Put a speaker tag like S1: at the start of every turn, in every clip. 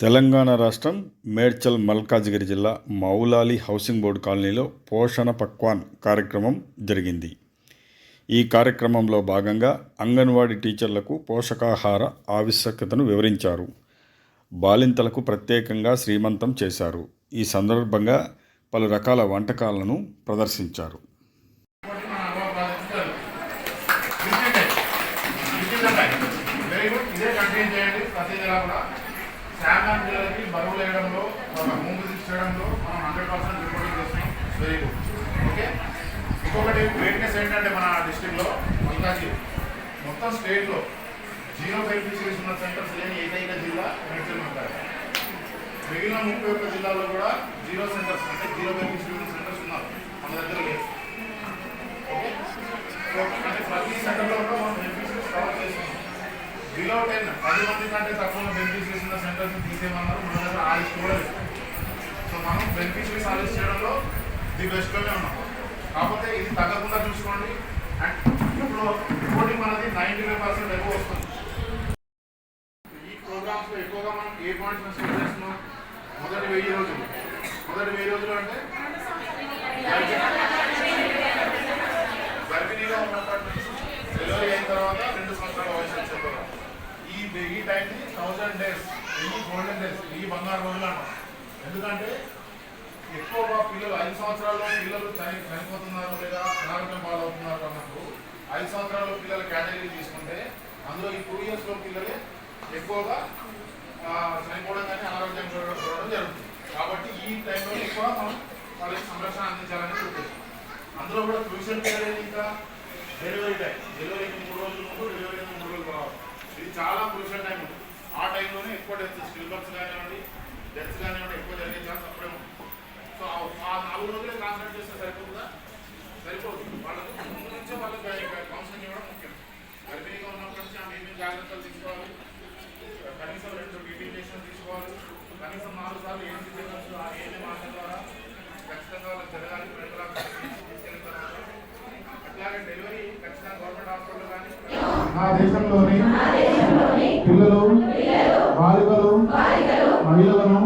S1: తెలంగాణ రాష్ట్రం మేడ్చల్ మల్కాజ్గిరి జిల్లా Moula Ali housing board కాలనీలో పోషణ పక్వాన్ కార్యక్రమం జరిగింది. ఈ కార్యక్రమంలో భాగంగా అంగన్వాడీ టీచర్లకు పోషకాహార ఆవశ్యకతను వివరించారు. బాలింతలకు ప్రత్యేకంగా శ్రీమంతం చేశారు. ఈ సందర్భంగా పలు రకాల వంటకాలను ప్రదర్శించారు
S2: వెరీ గుడ్ ఇదే కంటిన్యూ చేయండి ప్రతి నెల కూడా శాంతం పిల్లలకి బరువు వేయడంలో ముందు తీసుకోవడంలో మనం హండ్రెడ్ పర్సెంట్ రిపోర్టింగ్ చేస్తున్నాం వెరీ గుడ్ ఓకే ఇంకొకటి గ్రేట్నెస్ ఏంటంటే మన డిస్టిక్లో మల్కాజీ మొత్తం స్టేట్లో జీరో బెనిఫిషరీస్ ఉన్న సెంటర్స్ లేని ఏకైక జిల్లా మేడ్చల్ ఉంటారు మిగిలిన ముప్పై ఒక్క జిల్లాల్లో కూడా జీరో సెంటర్స్ అంటే జీరో బెనిఫిషరీ ఉన్న సెంటర్స్ ఉన్నారు. మన దగ్గర లేదు. ఓకే? సో అంటే ప్రతి సెంటర్లో కూడా మనం బెనిఫిషరీస్ కవర్ చేస్తున్నాం. బిలో టెన్ పది మంది కంటే తక్కువ బెనిఫిషరీస్ ఉన్న సెంటర్స్ తీసేయమన్నారు. మన దగ్గర ఆలిస్ట్ కూడా లేదు సో మనం బెనిఫిషరీస్ ఆలిస్ట్ చేయడంలో ది బెస్ట్లోనే ఉన్నాం. కాకపోతే ఇది తగ్గకుండా చూసుకోండి. అండ్ ఇప్పుడు రిపోర్టింగ్ అనేది నైంటీ ఫైవ్ పర్సెంట్ ఎక్కువ వస్తుంది. ఈ ప్రోగ్రామ్స్లో ఎక్కువగా మనం ఏ పాయింట్స్ మెసేజ్ చేస్తున్నాం? మొదటి వెయ్యి రోజులు. మొదటి వెయ్యి రోజులు అంటే? గర్భిణీగా ఉన్నప్పటి నుంచి డెలివరీ అయిన తర్వాత రెండు సంవత్సరాల వయసు వచ్చేంత ఈ వెయ్యి టైంని థౌజండ్ డేస్ వెయ్యి గోల్డెన్ డేస్ వెయ్యి బంగారు రోజులు అన్నాం. ఎందుకంటే ఎక్కువగా పిల్లలు ఐదు సంవత్సరాల్లో పిల్లలు చని చనిపోతున్నారు లేదా అనారోగ్యం పాలవుతున్నారు అన్నప్పుడు ఐదు సంవత్సరాల పిల్లల కేటగిరీ తీసుకుంటే అందులో ఈ టూ ఇయర్స్లో పిల్లలే ఎక్కువగా చనిపోవడం కానీ అనారోగ్యం చూడడం జరుగుతుంది. కాబట్టి ఈ టైంలో ఎక్కువ మనం వాళ్ళకి సంరక్షణ అందించాలని ఉద్దేశం. అందులో కూడా క్రూషియల్ పీరియడ్ ఇంకా డెలివరీ టైం. డెలివరీకి మూడు రోజులు ముందు డెలివరీ మూడు రోజులు రావాలి ఇది చాలా క్రూషియల్ టైం ఉంటుంది ఆ టైంలోనే ఎక్కువ డెత్ స్టిల్ బర్త్స్ కానివ్వండి డెత్స్ కానివ్వండి ఎక్కువ జరిగే ఛాన్స్ అప్పుడే ఉంటుంది. సో ఆ- ఆ నాలుగు రోజులే కాన్సన్ట్రేట్ చేస్తే సరిపోతుందా? సరిపోదు. వాళ్ళకు ముందు నుంచే వాళ్ళకి కౌన్సిలింగ్ ఇవ్వడం ముఖ్యం. గర్భిణీగా ఉన్నప్పటి నుంచి ఆమె ఏమేమి జాగ్రత్తలు తీసుకోవాలి. కనీసం రెండు డిటినేషన్ తీసుకోవాలి. కనీసం నాలుగు సార్లు ఏం తీసుకోవచ్చు ఆ ఏఎన్ఎం ఆశ ద్వారా ఖచ్చితంగా వాళ్ళకి జరగాలి తీసుకెళ్ళిన తర్వాత. అట్లాగే డెలివరీ ఖచ్చితంగా గవర్నమెంట్ హాస్పిటల్ కానీ
S3: నా దేశంలోని పిల్లలు బాలికలు మహిళలను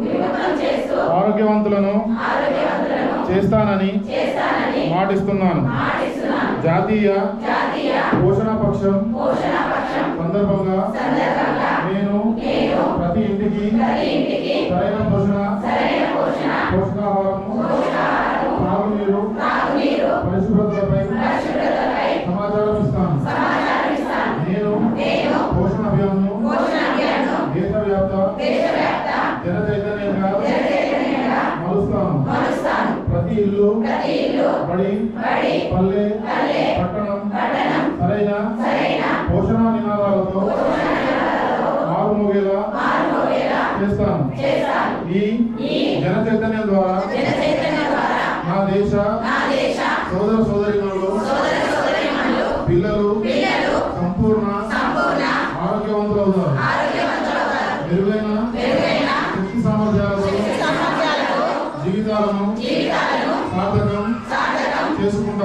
S3: విముక్తం చేస్తూ ఆరోగ్యవంతులను చేస్తానని మాటిస్తున్నాను. జాతీయ పోషణ పక్షం సందర్భంగా నేను ప్రతి ఇంటికి సరైన పోషణ పోషకాహారము తాగునీరు పరిశుభ్రతలపై సమాచారం ఇస్తాను. నేను పోషణ అభియాన్ను దేశవ్యాప్త మలుస్తాను. ప్రతి ఇల్లు బడి పల్లె పట్టణం సరైన పోషణ నినాదాలతో మారుమోగేలా చేస్తాను. ఈ జన చైతన్యం ద్వారా నా దేశ సోదర సోదరిమణులు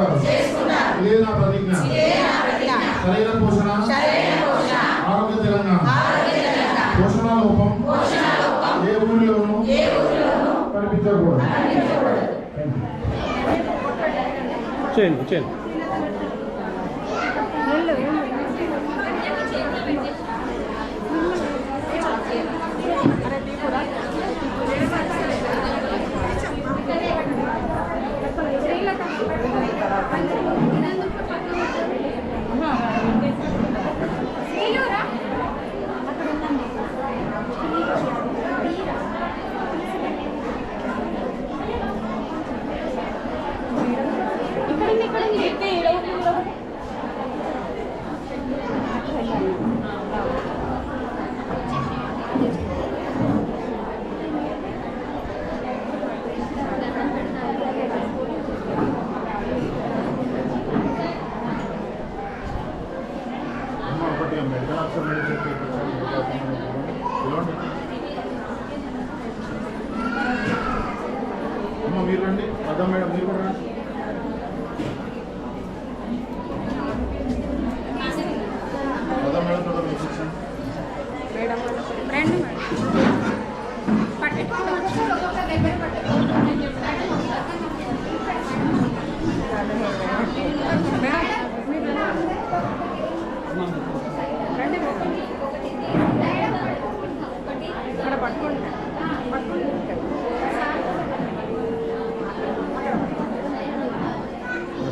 S3: చేసుకుంటారు. ఇదే నా ప్రతిజ్ఞ. సరైన పోషణ. ఆరోగ్య తెలంగాణ. పోషణ లోపం. ఏ ఊరిలోనూ కనిపించకూడదు.
S4: చేయండి చేయండి.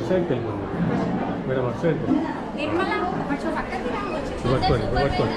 S2: సైడ్కి వెళ్ళిపోండి మేడం అటు సైడ్కి పట్టుకోండి పట్టుకోండి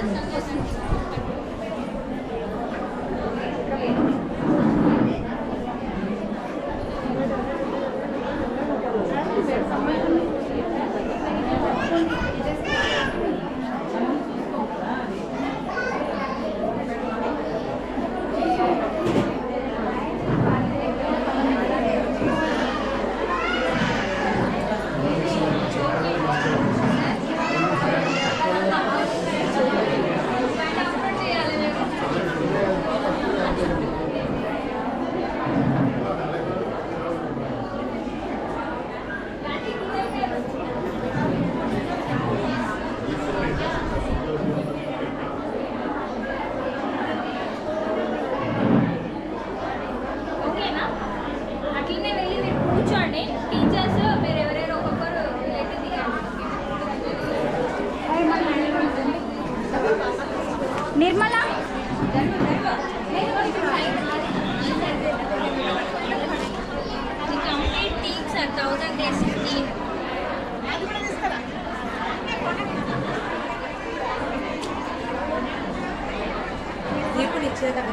S2: பிடிச்ச கதை